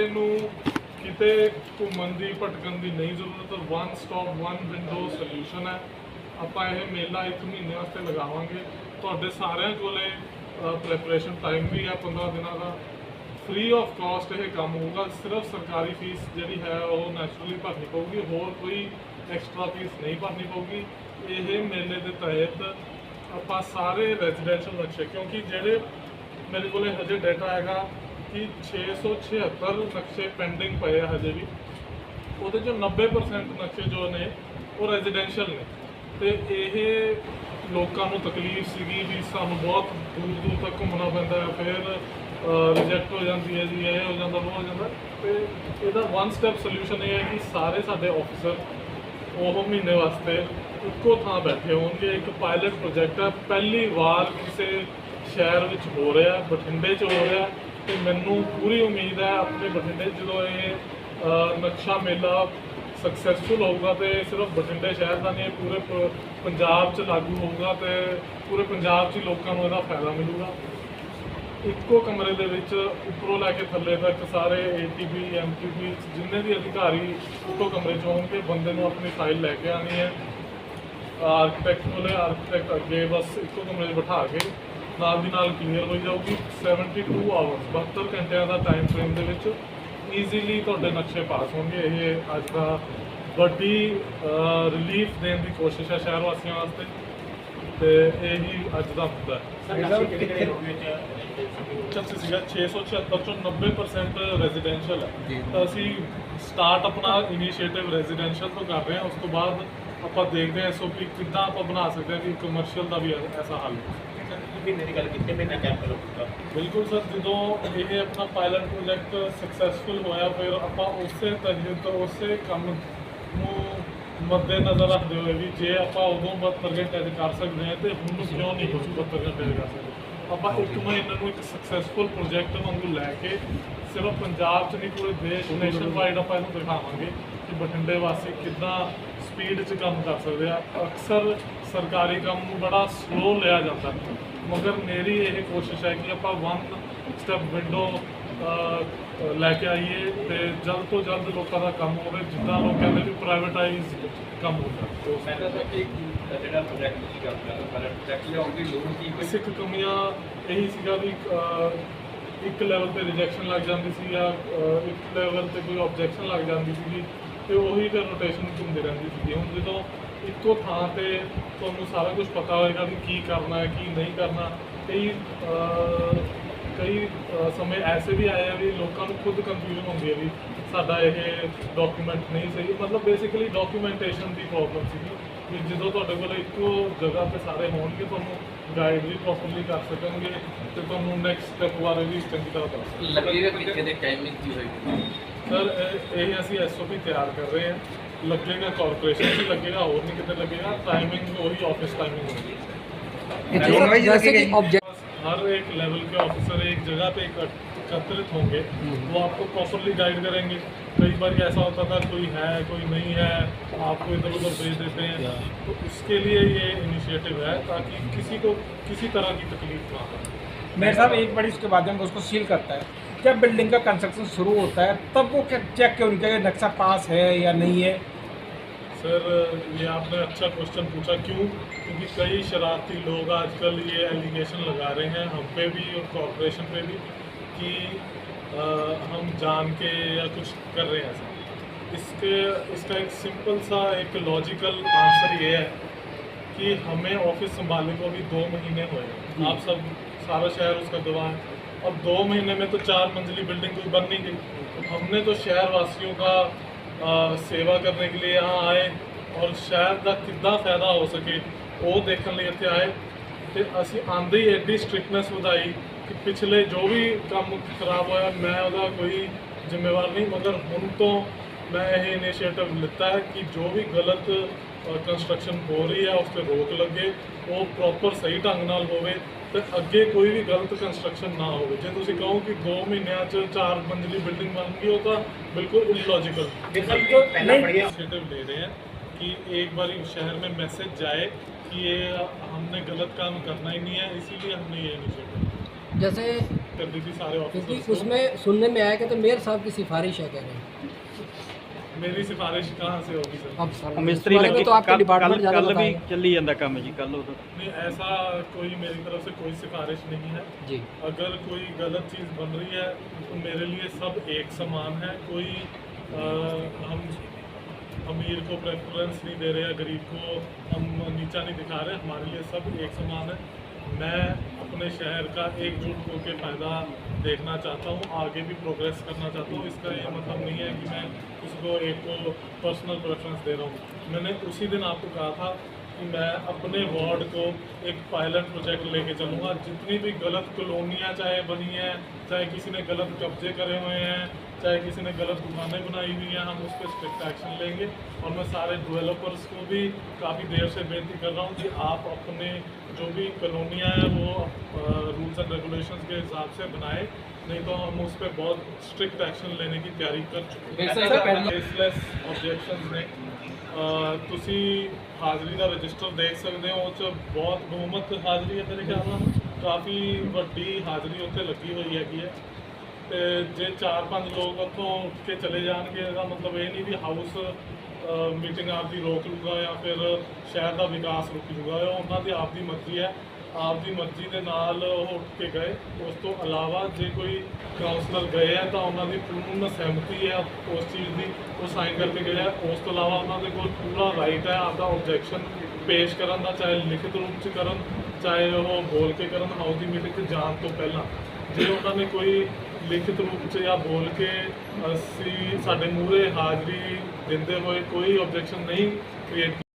ਕਿਸੇ ਨੂੰ ਕਿਤੇ ਘੁੰਮਣ ਦੀ, ਭਟਕਣ ਦੀ ਨਹੀਂ ਜ਼ਰੂਰਤ one stop one window solution ਹੈ। ਆਪਾਂ ਇਹ ਮੇਲਾ ਇੱਕ ਮਹੀਨੇ ਵਾਸਤੇ ਲਗਾਵਾਂਗੇ। ਤੁਹਾਡੇ ਸਾਰਿਆਂ ਕੋਲੇ ਪ੍ਰੈਪਰੇਸ਼ਨ ਟਾਈਮ ਵੀ ਹੈ 15 ਦਿਨਾਂ ਦਾ। ਫ੍ਰੀ ਆਫ ਕਾਸਟ ਇਹ ਕੰਮ ਹੋਊਗਾ। ਸਿਰਫ ਸਰਕਾਰੀ ਫੀਸ ਜਿਹੜੀ ਹੈ, ਉਹ ਨੈਚੁਰਲੀ ਭਰਨੀ ਪਊਗੀ। ਹੋਰ ਕੋਈ ਐਕਸਟਰਾ ਫੀਸ ਨਹੀਂ ਭਰਨੀ ਪਊਗੀ। ਇਹ ਮੇਲੇ ਦੇ ਤਹਿਤ ਆਪਾਂ ਸਾਰੇ ਰੈਜ਼ੀਡੈਂਸ਼ੀਅਲ ਰੱਖੇ। ਕਿਉਂਕਿ ਜਿਹੜੇ ਮੇਰੇ ਕੋਲੇ ਹਜੇ ਡਾਟਾ ਹੈਗਾ ਕਿ 676 ਨਕਸ਼ੇ ਪੈਂਡਿੰਗ ਪਏ ਆ ਹਜੇ ਵੀ। ਉਹਦੇ ਚੋਂ 90% ਨਕਸ਼ੇ ਜੋ ਨੇ, ਉਹ ਰੈਜ਼ੀਡੈਂਸ਼ੀਅਲ ਨੇ। ਤੇ ਇਹ ਲੋਕਾਂ ਨੂੰ ਤਕਲੀਫ ਸੀਗੀ ਵੀ ਸਾਨੂੰ ਬਹੁਤ ਦੂਰ ਦੂਰ ਤੱਕ ਘੁੰਮਣਾ ਪੈਂਦਾ ਹੈ, ਫਿਰ ਰਿਜੈਕਟ ਹੋ ਜਾਂਦੀ ਹੈ ਜੀ, ਇਹ ਹੋ ਜਾਂਦਾ, ਉਹ ਹੋ ਜਾਂਦਾ। ਤੇ ਇਹਦਾ ਵਨ ਸਟੈਪ ਸੋਲੂਸ਼ਨ ਇਹ ਹੈ ਕਿ ਸਾਰੇ ਸਾਡੇ ਆਫੀਸਰ ਉਹ ਮਹੀਨੇ ਵਾਸਤੇ ਇੱਕੋ ਥਾਂ ਬੈਠੇ ਹੋਣਗੇ। ਇੱਕ ਪਾਇਲਟ ਪ੍ਰੋਜੈਕਟ ਹੈ, ਪਹਿਲੀ ਵਾਰ ਕਿਸੇ ਸ਼ਹਿਰ ਵਿੱਚ ਹੋ ਰਿਹਾ, ਬਠਿੰਡੇ 'ਚ ਹੋ ਰਿਹਾ। ਤੇ ਮੈਨੂੰ ਪੂਰੀ ਉਮੀਦ ਹੈ ਆਪਣੇ ਬਠਿੰਡੇ ਜਦੋਂ ਇਹ ਨਕਸ਼ਾ ਮੇਲਾ ਸਕਸੈਸਫੁਲ ਹੋਊਗਾ ਤੇ ਸਿਰਫ ਬਠਿੰਡੇ ਸ਼ਹਿਰ ਦਾ ਨਹੀਂ, ਇਹ ਪੂਰੇ ਪ- ਪੰਜਾਬ 'ਚ ਲਾਗੂ ਹੋਊਗਾ ਤੇ ਪੂਰੇ ਪੰਜਾਬ 'ਚ ਲੋਕਾਂ ਨੂੰ ਇਹਦਾ ਫਾਇਦਾ ਮਿਲੂਗਾ। ਇੱਕੋ ਕਮਰੇ ਦੇ ਵਿੱਚ ਉੱਪਰੋਂ ਲੈ ਕੇ ਥੱਲੇ ਤੱਕ ਸਾਰੇ ਏਟੀਪੀ ਐਮਟੀਪੀ ਜਿੰਨੇ ਵੀ ਅਧਿਕਾਰੀ ਇੱਕੋ ਕਮਰੇ 'ਚ ਹੋਣਗੇ, ਬੰਦੇ ਨੂੰ ਆਪਣੀ ਫਾਈਲ ਲੈ ਕੇ ਆਣੀ ਹੈ। ਆਰਕੀਟੈਕਟ ਕੋਲੇ ਆਰਕੀਟੈਕਟ ਅੱਗੇ ਬਸ ਇੱਕੋ ਕਮਰੇ 'ਚ ਬਿਠਾ ਕੇ ਨਾਲ ਦੀ ਨਾਲ ਕਲੀਅਰ ਹੋਈ ਜਾਊਗੀ 72 ਆਵਰਸ 72 ਘੰਟਿਆਂ ਦਾ ਟਾਈਮ ਫਰੇਮ ਦੇ ਵਿੱਚ ਈਜ਼ੀਲੀ ਤੁਹਾਡੇ ਨਕਸ਼ੇ ਪਾਸ ਹੋਣਗੇ। ਇਹ ਅੱਜ ਦਾ ਵੱਡੀ ਰਿਲੀਫ ਦੇਣ ਦੀ ਕੋਸ਼ਿਸ਼ ਹੈ ਸ਼ਹਿਰ ਵਾਸੀਆਂ ਵਾਸਤੇ। ਤੇ ਇਹੀ ਅੱਜ ਦਾ ਮੁੱਦਾ ਹੈ। ਚੱਲ ਸੀਗਾ 676 ਚੋਂ 90% ਰੈਜ਼ੀਡੈਂਸ਼ੀਅਲ ਹੈ। ਤਾਂ ਅਸੀਂ ਸਟਾਰਟ ਆਪਣਾ ਇਨੀਸ਼ੀਏਟਿਵ ਰੈਜ਼ੀਡੈਂਸ਼ੀਅਲ ਤੋਂ ਕਰ ਰਹੇ ਹਾਂ। ਉਸ ਤੋਂ ਬਾਅਦ ਆਪਾਂ ਦੇਖਦੇ ਹਾਂ ਐਸਓਪੀ ਕਿੱਦਾਂ ਆਪਾਂ ਬਣਾ ਸਕਦੇ ਹਾਂ ਕਿ ਕਮਰਸ਼ੀਅਲ ਦਾ ਵੀ ਐਸਾ ਹੱਲ ਹੋ ਮਹੀਨੇ ਦੀ ਗੱਲ ਕੀਤੀ ਮਹੀਨਾ ਕੈਂਪ ਲੱਗੂਗਾ ਬਿਲਕੁਲ ਸਰ ਜਦੋਂ ਇਹ ਆਪਣਾ ਪਾਇਲਟ ਪ੍ਰੋਜੈਕਟ ਸਕਸੈਸਫੁਲ ਹੋਇਆ ਫਿਰ ਆਪਾਂ ਉਸੇ ਤਹਿਤ ਉਸੇ ਕੰਮ ਨੂੰ ਮੱਦੇ ਨਜ਼ਰ ਰੱਖਦੇ ਹੋਏ ਵੀ ਜੇ ਆਪਾਂ ਉਦੋਂ 72 ਘੰਟੇ ਕਰ ਸਕਦੇ ਹਾਂ ਤੇ ਹੁਣ ਕਿਉਂ ਨਹੀਂ ਕੁਝ 72 ਘੰਟੇ ਕਰ ਸਕਦੇ? ਆਪਾਂ ਇੱਕ ਮਹੀਨੇ ਨੂੰ ਇੱਕ ਸਕਸੈਸਫੁਲ ਪ੍ਰੋਜੈਕਟ ਵਾਂਗੂ ਲੈ ਕੇ ਸਿਰਫ ਪੰਜਾਬ 'ਚ ਨਹੀਂ ਪੂਰੇ ਦੇਸ਼ ਨੇਸ਼ਨ ਵਾਈਡ ਆਪਾਂ ਇਹਨੂੰ ਦਿਖਾਵਾਂਗੇ ਕਿ ਬਠਿੰਡੇ ਵਾਸੀ ਕਿੱਦਾਂ ਸਪੀਡ 'ਚ ਕੰਮ ਕਰ ਸਕਦੇ ਆ। ਅਕਸਰ ਸਰਕਾਰੀ ਕੰਮ ਨੂੰ ਬੜਾ ਸਲੋ ਲਿਆ ਜਾਂਦਾ। ਮਗਰ ਮੇਰੀ ਇਹ ਕੋਸ਼ਿਸ਼ ਹੈ ਕਿ ਆਪਾਂ ਵਨ ਸਟੈਪ ਵਿੰਡੋ ਲੈ ਕੇ ਆਈਏ ਤੇ ਜਲਦ ਤੋਂ ਜਲਦ ਲੋਕਾਂ ਦਾ ਕੰਮ ਹੋਵੇ ਜਿੱਦਾਂ ਲੋਕ ਕਹਿੰਦੇ ਵੀ ਪ੍ਰਾਈਵੇਟਾਈਜ਼ ਕੰਮ ਹੁੰਦਾ ਮੈਂ ਤਾਂ ਇੱਕ ਜਿਹੜਾ ਪ੍ਰੋਜੈਕਟ ਤੁਸੀਂ ਕਰ ਰਹੇ ਹੋ ਪਰ ਪ੍ਰੋਜੈਕਟ ਲਿਆਉਣ ਦੀ ਲੋੜ ਕੀ ਪਈ? ਬੇਸਿਕ ਕਮੀਆਂ ਇਹੀ ਸੀਗਾ ਵੀ ਇੱਕ ਲੈਵਲ ਤੇ ਰਿਜੈਕਸ਼ਨ ਲੱਗ ਜਾਂਦੀ ਸੀ ਜਾਂ ਇੱਕ ਲੈਵਲ ਤੇ ਕੋਈ ਆਬਜੈਕਸ਼ਨ ਲੱਗ ਜਾਂਦੀ ਸੀ ਤੇ ਉਹੀ ਫਿਰ ਰੋਟੇਸ਼ਨ ਘੁੰਮਦੀ ਰਹਿੰਦੀ ਸੀ ਹੁਣ ਜਦੋਂ ਇੱਕੋ ਥਾਂ ਤੇ ਤੁਹਾਨੂੰ ਸਾਰਾ ਕੁਝ ਪਤਾ ਹੋਏਗਾ ਵੀ ਕੀ ਕਰਨਾ ਹੈ ਕੀ ਨਹੀਂ ਕਰਨਾ। ਕਈ ਕਈ ਸਮੇਂ ਐਸੇ ਵੀ ਆਏ ਆ ਵੀ ਲੋਕਾਂ ਨੂੰ ਖੁਦ ਕਨਫਿਊਜ਼ਨ ਹੁੰਦੀ ਹੈ ਵੀ ਸਾਡਾ ਇਹ ਡਾਕੂਮੈਂਟ ਨਹੀਂ ਸਹੀ। ਮਤਲਬ ਬੇਸਿਕਲੀ ਡਾਕੂਮੈਂਟੇਸ਼ਨ ਦੀ ਪ੍ਰੋਬਲਮ ਸੀਗੀ ਵੀ ਜਦੋਂ ਤੁਹਾਡੇ ਕੋਲ ਇੱਕੋ ਜਗ੍ਹਾ ਤੇ ਸਾਰੇ ਹੋਣਗੇ ਤੁਹਾਨੂੰ ਗਾਈਡ ਵੀ ਪ੍ਰੋਪਰਲੀ ਕਰ ਸਕਣਗੇ ਤੇ ਤੁਹਾਨੂੰ ਨੈਕਸਟ ਸਟੈਪ ਬਾਰੇ ਵੀ ਚੰਗੀ ਤਰ੍ਹਾਂ ਦੱਸ ਸਕਣਗੇ। ਕਿੱਥੇ ਦੇ ਟਾਈਮਿੰਗ ਕੀ ਹੋਏਗੀ? ਸਰ ਇਹ ਅਸੀਂ ਐਸਓਪੀ ਤਿਆਰ ਕਰ ਰਹੇ ਹਾਂ। لگے گا کارپوریشن بھی لگے گا اور نہیں لگے گا ٹائمنگ وہی آفس ٹائمنگ ہوگی ہر ایک لیول کے آفیسر ایک جگہ پہ اکترت ہوں گے وہ آپ کو پراپرلی گائیڈ کریں گے کئی بار ایسا ہوتا تھا کوئی ہے کوئی نہیں ہے آپ کو ادھر ادھر بھیج دیتے ہیں تو اس کے لیے یہ انیشیٹو ہے تاکہ کسی کو کسی طرح کی تکلیف نہ ہو میرے صاحب ایک بڑی اس کے بعد میں اس کو سیل کرتا ہے جب بلڈنگ کا کنسٹرکشن شروع ہوتا ہے تب وہ کیا چیک کیوں نہیں کا نقشہ پاس ہے یا نہیں ہے؟ سر یہ آپ نے اچھا کوشچن پوچھا کیوں؟ کیونکہ کئی شرارتی لوگ آج کل یہ ایلیگیشن لگا رہے ہیں ہم پہ بھی اور کارپوریشن پہ بھی کہ ہم جان کے یا کچھ کر رہے ہیں سر اس کے اس کا ایک سمپل سا ایک لاجیکل آنسر یہ ہے کہ ہمیں آفس سنبھالنے کو بھی دو مہینے ہوئے جی۔ آپ سب سارا شہر اس کا گواہ ہے۔ अब दो महीने में तो चार मंजिली बिल्डिंग कोई बन नहीं गई तो हमने तो शहर वासियों का ਅ, ਸੇਵਾ ਕਰਨ ਕੇ ਲਈ यहाँ ਆਏ ਔਰ ਸ਼ਹਿਰ ਦਾ ਕਿੱਦਾਂ ਫਾਇਦਾ ਹੋ ਸਕੇ ਉਹ ਦੇਖਣ ਲਈ ਇੱਥੇ ਆਏ ਤੇ ਅਸੀਂ ਆਂਦੇ ਹੀ ਐਡੀ ਸਟ੍ਰਿਕਨੈਸ ਵਧਾਈ ਕਿ ਪਿਛਲੇ ਜੋ ਵੀ ਕੰਮ ਖਰਾਬ ਹੋਇਆ ਮੈਂ ਉਹਦਾ ਕੋਈ ਜ਼ਿੰਮੇਵਾਰ ਨਹੀਂ ਮਗਰ ਹੁਣ ਤੋਂ ਮੈਂ ਇਹ ਇਨੀਸ਼ੀਏਟਿਵ ਲਿੱਤਾ ਹੈ ਕਿ ਜੋ ਵੀ ਗਲਤ ਕੰਸਟਰਕਸ਼ਨ ਹੋ ਰਹੀ ਹੈ ਉਸ ਤੇ ਰੋਕ ਲੱਗੇ ਉਹ ਪ੍ਰੋਪਰ ਸਹੀ ਢੰਗ ਨਾਲ ਹੋਵੇ ਤੇ ਅੱਗੇ ਕੋਈ ਵੀ ਗਲਤ ਕੰਸਟਰਕਸ਼ਨ ਨਾ ਹੋਵੇ। ਜੇ ਤੁਸੀਂ ਕਹੋ ਕਿ 2 ਮਹੀਨਿਆਂ ਚ ਚਾਰ ਮੰਜ਼ਲੀ ਬਿਲਡਿੰਗ ਬਣ ਗਈ ਉਹ ਤਾਂ ਬਿਲਕੁਲ ਇਲੌਜੀਕਲ ਬਿਲਕੁਲ ਪਹਿਲਾਂ ਬੜੀਆ ਇਨੀਸ਼ੀਏਟਿव ਲੈ ਰਹੇ ਹਨ ਕਿ एक बार शहर में मैसेज जाए कि ये हमने गलत काम करना ही नहीं है इसीलिए हमने ये इनिशिएटिव जैसे कर दी थी सारे क्योंकि उसमें सुनने में आया कि तो मेयर साहब میری سفارش کہاں سے ہوگی سر اب سر مستری لگی تو آپ کا ڈپارٹمنٹ زیادہ کل بھی چلی جاتا کام جی کل ہوتا نہیں ایسا کوئی میری طرف سے کوئی سفارش نہیں ہے جی اگر کوئی غلط چیز بن رہی ہے تو میرے لیے سب ایک سامان ہے کوئی ہم امیر کو پریفرنس نہیں دے رہے یا غریب کو ہم نیچا نہیں دکھا رہے ہمارے لیے سب ایک سامان ہے میں اپنے شہر کا ایک جٹ ہو کے فائدہ دیکھنا چاہتا ہوں، آگے بھی پروگریس کرنا چاہتا ہوں۔ اس کا یہ مطلب نہیں ہے کہ میں اس کو ایک کو پرسنل پریفرنس دے رہا ہوں۔ میں نے اسی دن آپ کو کہا تھا کہ میں اپنے وارڈ کو ایک پائلٹ پروجیکٹ لے کے چلوں گا۔ جتنی بھی غلط کلونیاں چاہے بنی ہیں، چاہے کسی نے غلط قبضے کرے ہوئے ہیں चाहे किसी ने गलत दुकानें बनाई हुई हैं हम उस पर स्ट्रिक्ट एक्शन लेंगे और मैं सारे डेवलपर्स को भी काफ़ी देर से बेनती कर रहा हूँ कि आप अपने जो भी कॉलोनियाँ हैं वो रूल्स एंड रेगुलेशंस के हिसाब से बनाए नहीं तो हम उस पर बहुत स्ट्रिक्ट एक्शन लेने की तैयारी कर चुके हैं ਫੇਸਲੈਸ ਆਬਜੈਕਸ਼ਨਸ ਨੇ ਅਹ ਤੁਸੀਂ ਹਾਜ਼ਰੀ ਦਾ ਰਜਿਸਟਰ ਦੇਖ ਸਕਦੇ ਹੋ ਉਹ 'ਚ ਬਹੁਤ ਬਹੁਮਤ ਹਾਜ਼ਰੀ ਹੈ ਮੇਰੇ ਖਿਆਲ ਨਾਲ ਕਾਫੀ ਵੱਡੀ ਹਾਜ਼ਰੀ ਉੱਥੇ ਲੱਗੀ ਹੋਈ ਹੈਗੀ ਹੈ ਤੇ ਜੇ 4-5 ਲੋਕ ਉੱਥੋਂ ਉੱਠ ਕੇ ਚਲੇ ਜਾਣਗੇ, ਇਹਦਾ ਮਤਲਬ ਇਹ ਨਹੀਂ ਵੀ ਹਾਊਸ ਮੀਟਿੰਗ ਆਪਦੀ ਰੋਕ ਲੂਗਾ ਜਾਂ ਫਿਰ ਸ਼ਹਿਰ ਦਾ ਵਿਕਾਸ ਰੁਕ ਜੂਗਾ। ਉਹਨਾਂ ਦੀ ਆਪਦੀ ਮਰਜ਼ੀ ਹੈ। ਆਪਦੀ ਮਰਜ਼ੀ ਦੇ ਨਾਲ ਉਹ ਉੱਠ ਕੇ ਗਏ। ਉਸ ਤੋਂ ਇਲਾਵਾ ਜੇ ਕੋਈ ਕਾਉਂਸਲਰ ਗਏ ਆ ਤਾਂ ਉਹਨਾਂ ਦੀ ਪੂਰਨ ਸਹਿਮਤੀ ਹੈ ਉਸ ਚੀਜ਼ ਦੀ। ਉਹ ਸਾਈਨ ਕਰਕੇ ਗਏ ਆ। ਉਸ ਤੋਂ ਇਲਾਵਾ ਉਹਨਾਂ ਦੇ ਕੋਲ ਪੂਰਾ ਰਾਈਟ ਹੈ। ਆਪਦਾ ਆਬਜੈਕਸ਼ਨ ਪੇਸ਼ ਕਰਨ ਦਾ, ਚਾਹੇ ਲਿਖਤ ਰੂਪ 'ਚ ਕਰਨ, ਚਾਹੇ ਉਹ ਬੋਲ ਕੇ ਕਰਨ ਹਾਊਸ ਦੀ ਮੀਟਿੰਗ 'ਚ ਜਾਣ ਤੋਂ ਪਹਿਲਾਂ। ਜੇ ਉਹਨਾਂ ਨੇ ਕੋਈ ਲਿਖਤ ਰੂਪ 'ਚ ਜਾਂ ਬੋਲ ਕੇ ਅਸੀਂ ਸਾਡੇ ਮੂਹਰੇ ਹਾਜ਼ਰੀ ਦਿੰਦੇ ਹੋਏ ਕੋਈ ਆਬਜੈਕਸ਼ਨ ਨਹੀਂ ਕ੍ਰੀਏਟ